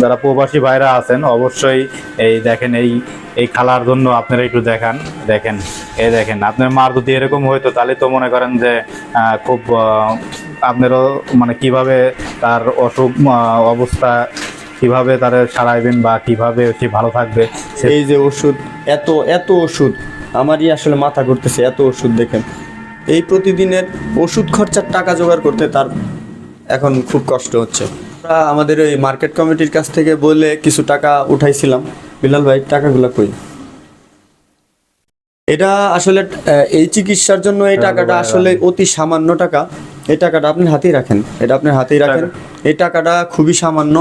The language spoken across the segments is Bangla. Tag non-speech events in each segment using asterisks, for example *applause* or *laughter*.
যারা প্রবাসী ভাইরা আছেন, অবশ্যই এই দেখেন, এই এই খালার জন্য আপনারা একটু দেখান, দেখেন, এই দেখেন, আপনার মার যদি এরকম হইতো, তাহলে তো মনে করেন যে খুব আপনারও মানে কীভাবে তার অসুখ অবস্থা, কীভাবে তার সারাইবেন বা কীভাবে সে ভালো থাকবে এই যে ওষুধ, এত এত ওষুধ, আমারই আসলে মাথা ঘুরতেছে, এত ওষুধ দেখেন। এই প্রতিদিনের ওষুধ খরচার টাকা জোগাড় করতে তার এখন খুব কষ্ট হচ্ছে। আমরা আমাদের ওই মার্কেট কমিটির কাছ থেকে বলে কিছু টাকা উঠাইছিলাম। বিলাল ভাই টাকাগুলো কই? এটা আসলে এই চিকিৎসার জন্য এই টাকাটা আসলে অতি সামান্য টাকা। এই টাকাটা আপনি হাতেই রাখেন। এটা আপনি হাতেই রাখেন। এই টাকাটা খুবই সামান্য।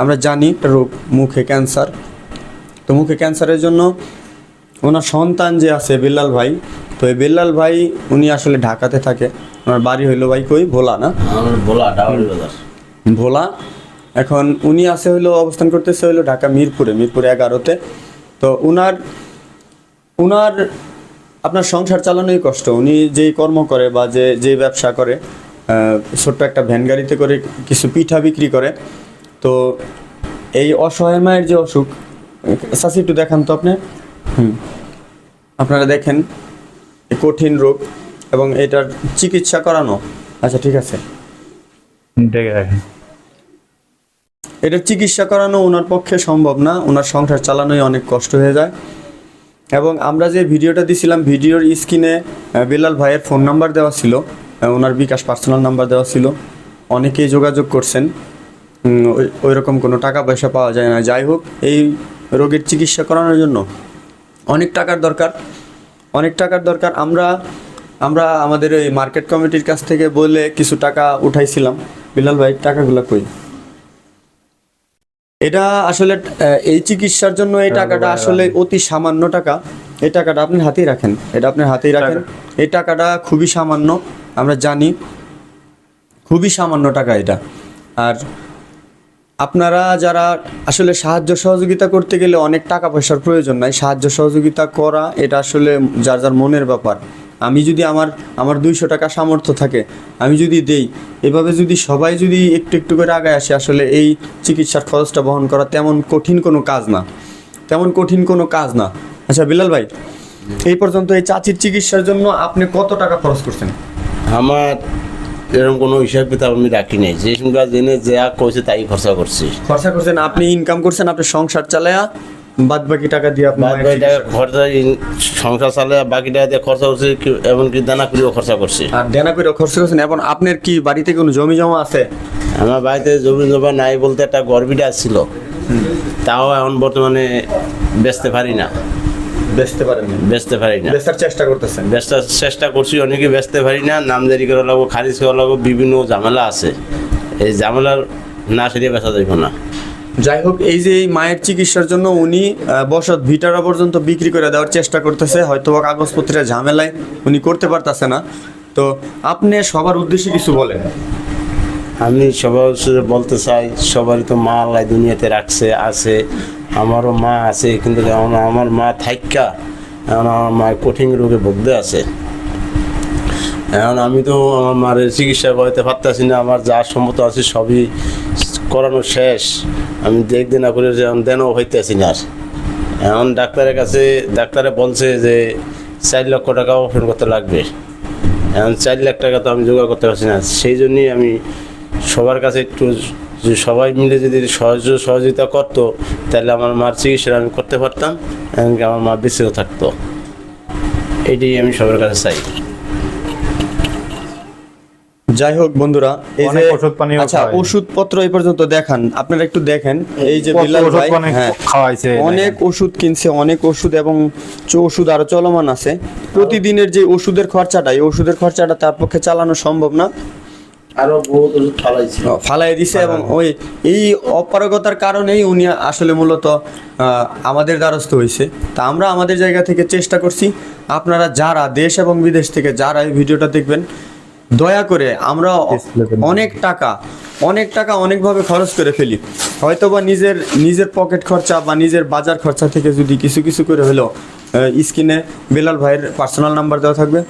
আমরা জানি একটা রোগ মুখে ক্যান্সার তো মুখে ক্যান্সারের জন্য ওনার সন্তান যে আছে বিল্লাল ভাই তো এই বিল্লাল ভাই উনি আসলে ঢাকাতে থাকে। ওনার বাড়ি হইল ভাই কই? ভোলা না? বাজার ভোলা। এখন উনি আছে হইল অবস্থান করতেছে হইল ঢাকা মিরপুরে মিরপুরে এগারোতে। তো উনার উনার আপনার সংসার চালানোই কষ্ট। উনি যেই কর্ম করে বা যে যে ব্যবসা করে ছোট্ট একটা ভ্যান গাড়িতে করে কিছু পিঠা বিক্রি করে, তো এই অসহায় মায়ের যে অসুখ চাষি একটু দেখান তো আপনি। হুম। আপনারা দেখেন কঠিন রোগ এবং এটার চিকিৎসা করানো। আচ্ছা ঠিক আছে। দেখে দেখেন এটার চিকিৎসা করানো ওনার পক্ষে সম্ভব না। ওনার সংসার চালানোই অনেক কষ্ট হয়ে যায়। এবং আমরা যে ভিডিওটা দিছিলাম, ভিডিওর স্ক্রিনে বিলাল ভাইয়ের ফোন নাম্বার দেওয়া ছিল। ওনার বিকাশ পার্সোনাল নাম্বার দেওয়া ছিল। অনেকেই যোগাযোগ করছেন। ওই- ওই রকম কোনো টাকা পয়সা পাওয়া যায় না। যাই হোক, এই রোগের চিকিৎসা করানোর জন্য অনেক টাকার দরকার। অনেক টাকার দরকার। আমরা আমরা আমাদের ওই মার্কেট কমিটির কাছ থেকে বলে কিছু টাকা উঠাইছিলাম। বিলাল ভাই, টাকাগুলো কই? এটা আসলে এই চিকিৎসার জন্য এই টাকাটা আসলে অতি সামান্য টাকা। এই টাকাটা আপনি হাতেই রাখেন। এটা আপনি হাতেই রাখেন। এই টাকাটা খুবই সামান্য আমরা জানি। খুবই সামান্য টাকা এটা। আর আপনারা যারা আসলে সাহায্য সহযোগিতা করতে গেলে অনেক টাকা পয়সার প্রয়োজন নাই। সাহায্য সহযোগিতা করা এটা আসলে যার যার মনের ব্যাপার। আমি যদি আমার আমার দুইশো টাকা সামর্থ্য থাকে আমি যদি দেই এভাবে যদি সবাই যদি একটু একটু করে আগায় আসে আসলে এই চিকিৎসার খরচটা বহন করা তেমন কঠিন কোনো কাজ না। তেমন কঠিন কোনো কাজ না। আচ্ছা বিলাল ভাই এই পর্যন্ত এই চাচির চিকিৎসার জন্য আপনি কত টাকা খরচ করছেন? আমার এরকম কোনো হিসাব কিতাব আমি রাখি নাই। যে জেনে যা কইছে তাই খরচা করছি। খরচা করছেন আপনি ইনকাম করছেন আপনি সংসার চালায়া বাদ বাকি টাকা দিয়ে আপনি বাদ বাকি টাকা খরচা সংসার চালে বাকি টাকা দিয়ে খরচা করছি কি- এমনকি দানা করেও খরচা করছি। আর দেনা করে খরচ করছেন এবং আপনার কি বাড়িতে কোনো জমি জমা আছে? আমার বাড়িতে জমি জমা নাই বলতে একটা গর্বিটা ছিল। তাও এখন বর্তমানে বেচতে পারি না। বেচতে পারেন বেচতে পারি না। বেচার চেষ্টা করতেছেন। চেষ্টা করছি অনেকে ব্যস্ত পারি না নামজারি করা লাগবো খারিজ করা লাগবো বিভিন্ন ঝামেলা আছে। এই ঝামেলার না সেরিয়ে বেচা যাইব না। যাই হোক, এই যে এই মায়ের চিকিৎসার জন্য উনি বসত ভিটারা পর্যন্ত বিক্রি করে দেওয়ার চেষ্টা করতেছে হয়তো কাগজপত্রের ঝামেলায় উনি করতে পারতেছে না। তো আপনি সবার উদ্দেশ্যে কিছু বলেন। আমি সবার বলতে চাই, সবারই তো মা আল্লাহ দুনিয়াতে রাখছে, আছে। আমারও মা আছে, কিন্তু আমার মা থাইকা, এখন আমার মা কঠিন রোগে ভুগতে আছে। এখন আমি তো আমার মায়ের চিকিৎসা করাতে পারতেছি না, আমার যা সম্মত আছে সবই করানো শেষ। আমি দেখতে না করে যেমন দেনও হইতেছি না এখন ডাক্তারের কাছে, ডাক্তারে বলছে যে চার লক্ষ টাকা অপারেশন করতে লাগবে। এখন চার লাখ টাকা তো আমি জোগাড় করতে পারছি না। সেই জন্যই আমি সবার কাছে একটু যে সবাই মিলে যদি সহজ, সহযোগিতা করতো, তাহলে আমার মার চিকিৎসা আমি করতে পারতাম। এমনকি আমার মা বেঁচেও থাকতো। এটাই আমি সবার কাছে চাই। যাই হোক বন্ধুরা এই যে ওষুধ পানিও আচ্ছা খাওয়ায়। ওষুধপত্র এই পর্যন্ত দেখান। আপনারা একটু দেখেন এই যে বিলাল ভাই অনেক হ্যাঁ খাওয়াইছে অনেক ওষুধ কিনছে অনেক ওষুধ এবং চ- ওষুধ আরও চলমান আছে। প্রতিদিনের যে ওষুধের খরচাটা এই ওষুধের খরচাটা তার পক্ষে চালানো সম্ভব না। আরও বহুত ওষুধ ফালাইছি। ফালাই দিছে এবং ওই এই অপারগতার কারণেই উনি আসলে মূলত আহ, আমাদের দ্বারস্থ হয়েছে তা আমরা আমাদের জায়গা থেকে চেষ্টা করছি আপনারা যারা দেশ এবং বিদেশ থেকে যারা এই ভিডিওটা দেখবেন দয়া করে আমরা অনেক টাকা অনেক টাকা অনেকভাবে খরচ করে ফেলি। হয়তোবা নিজের নিজের পকেট খরচা বা নিজের বাজার খরচা থেকে যদি কিছু কিছু করে হলেও স্ক্রিনে বেলাল ভাইয়ের পার্সোনাল নাম্বার দেওয়া থাকবে।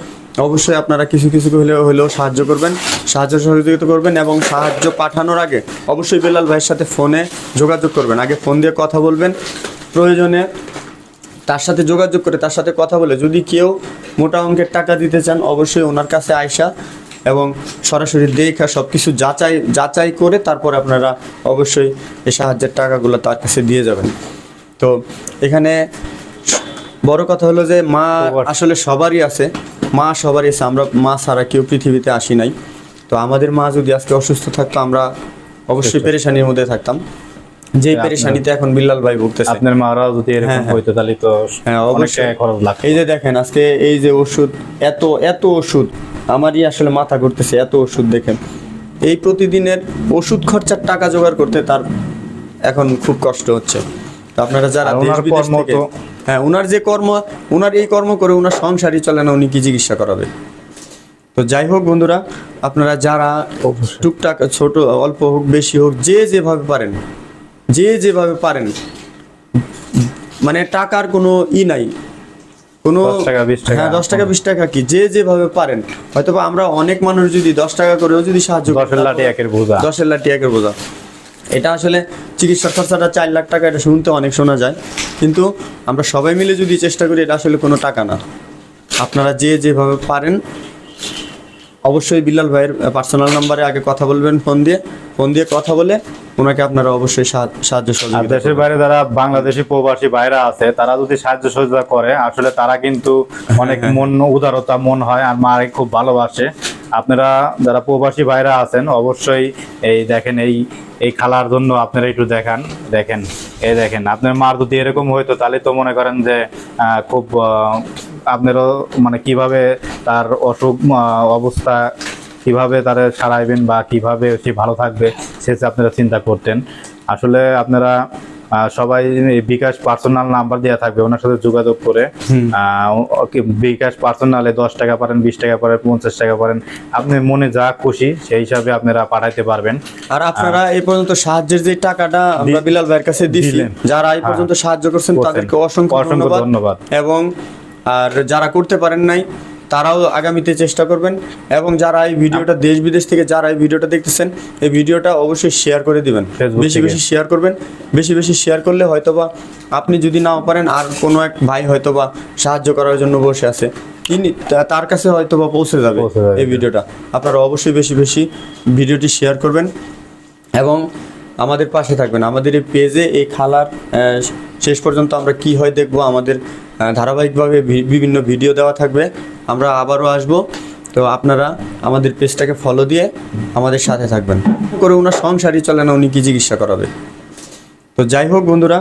অবশ্যই আপনারা কিছু কিছু হলেও হলেও সাহায্য করবেন সাহায্য সহযোগিতা করবেন এবং সাহায্য পাঠানোর আগে অবশ্যই বেলাল ভাইয়ের সাথে ফোনে যোগাযোগ করবেন। আগে ফোন দিয়ে কথা বলবেন। প্রয়োজনে তার সাথে যোগাযোগ করে তার সাথে কথা বলে যদি কেউ মোটা অঙ্কের টাকা দিতে চান অবশ্যই ওনার কাছে আয়সা এবং সরাসরি দেখা সব কিছু যাচাই যাচাই করে তারপর আপনারা অবশ্যই এই সাহায্যের টাকাগুলো তার কাছে দিয়ে যাবেন। তো এখানে বড় কথা হলো যে মা আসলে সবারই আছে। মা সবারই আছে। আমরা মা ছাড়া কেউ পৃথিবীতে আসি নাই। তো আমাদের মা যদি আজকে অসুস্থ থাকতো আমরা অবশ্যই পেরেশানির মধ্যে থাকতাম। যে পেরেশানিতে এখন বিল্লাল ভাই ভুগতেছে। আপনার মারাও যদি এরকম হ্যাঁ, হ্যাঁ। হইতো তাহলে তো হ্যাঁ, অবশ্যই। খরচ লাগতো। এই যে দেখেন আজকে এই যে ওষুধ এত এত ওষুধ। আমারই আসলে মাথা ঘুরতেছে এত ওষুধ দেখেন এই প্রতিদিনের ওষুধ খরচার টাকা জোগাড় করতে তার এখন খুব কষ্ট হচ্ছে। তো আপনারা যারা দেশ বিদেশ থেকে হ্যাঁ ওনার যে কর্ম ওনার এই কর্ম করে ওনার সংসারই চলে না উনি কি চিকিৎসা করাবে? তো যাই হোক বন্ধুরা আপনারা যারা টুকটাক ছোট অল্প হোক বেশি হোক যে যেভাবে পারেন যে যেভাবে পারেন মানে টাকার কোনো ই নাই। কোনো 10 টাকা, 20 টাকা। হ্যাঁ দশ টাকা বিশ টাকা কি? যে যেভাবে পারেন। হয়তো আমরা অনেক মানুষ যদি দশ টাকা করেও যদি সাহায্য দশের লাঠি একের বোঝা। দশের লাঠি একের বোঝা। এটা আসলে চিকিৎসা খরচাটা চার লাখ টাকা এটা শুনতে অনেক শোনা যায়। কিন্তু আমরা সবাই মিলে যদি চেষ্টা করি এটা আসলে কোনো টাকা না। আপনারা যে যেভাবে পারেন অবশ্যই বিল্লাল ভাইয়ের পার্সোনাল নাম্বারে আগে কথা বলবেন ফোন দিয়ে ফোন দিয়ে কথা বলে ওনাকে আপনারা অবশ্যই সাহায্য সহযোগিতা দেশের বাইরে যারা বাংলাদেশি প্রবাসী বাইরে আছে তারা যদি সাহায্য সহযোগিতা করে আসলে তারা কিন্তু *laughs* অনেক। মন উদারতা মন হয় আর মারে খুব ভালোবাসে আপনারা যারা প্রবাসী বাইরে আছেন অবশ্যই এই দেখেন এই এই খালার জন্য আপনারা একটু দেখান দেখেন এই দেখেন আপনার মার যদি এরকম হইতো তাহলে তো মনে করেন যে আহ, খুব আপনারও মানে কীভাবে তার অসুখ অবস্থা কীভাবে তারা সারাইবেন বা কীভাবে সে ভালো থাকবে সে আপনারা চিন্তা করতেন। আসলে আপনারা সবাই বিকাশ পার্সোনাল নাম্বার দেওয়া থাকবে ওনার সাথে যোগাযোগ করে বিকাশ পার্সোনালে দশ টাকা পারেন বিশ টাকা পারেন পঞ্চাশ টাকা পারেন আপনি মনে যা খুশি সেই হিসাবে আপনারা পাঠাইতে পারবেন। আর আপনারা এই পর্যন্ত সাহায্যের যে টাকাটা আমরা বিলাল ভাইয়ের কাছে দিয়েছিলেন যারা এই পর্যন্ত সাহায্য করছেন। তাদেরকে অসংখ্য ধন্যবাদ। এবং আর যারা করতে পারেন নাই তারাও আগামীতে চেষ্টা করবেন এবং যারা এই ভিডিওটা দেশ বিদেশ থেকে যারা এই ভিডিওটা দেখতেছেন এই ভিডিওটা অবশ্যই শেয়ার করে দিবেন। বেশি বেশি শেয়ার করবেন। বেশি বেশি শেয়ার করলে হয়তোবা আপনি যদি নাও পারেন আর কোনো এক ভাই হয়তোবা সাহায্য করার জন্য বসে আছে তিনি তার কাছে হয়তোবা পৌঁছে যাবে পৌঁছে যাবে। এই ভিডিওটা। আপনারা অবশ্যই বেশি বেশি ভিডিওটি শেয়ার করবেন এবং আমাদের পাশে থাকবেন। আমাদের এই পেজে এই খালার শেষ পর্যন্ত আমরা কি হয় দেখব আমাদের ধারাবাহিকভাবে বিভিন্ন ভিডিও দেওয়া থাকবে। আমরা আবারও আসব। তো আপনারা আমাদের পেজটাকে ফলো দিয়ে আমাদের সাথে থাকবেন। করে ওনার সংসারই চলে না, উনি কি চিকিৎসা করাবে? তো যাই হোক বন্ধুরা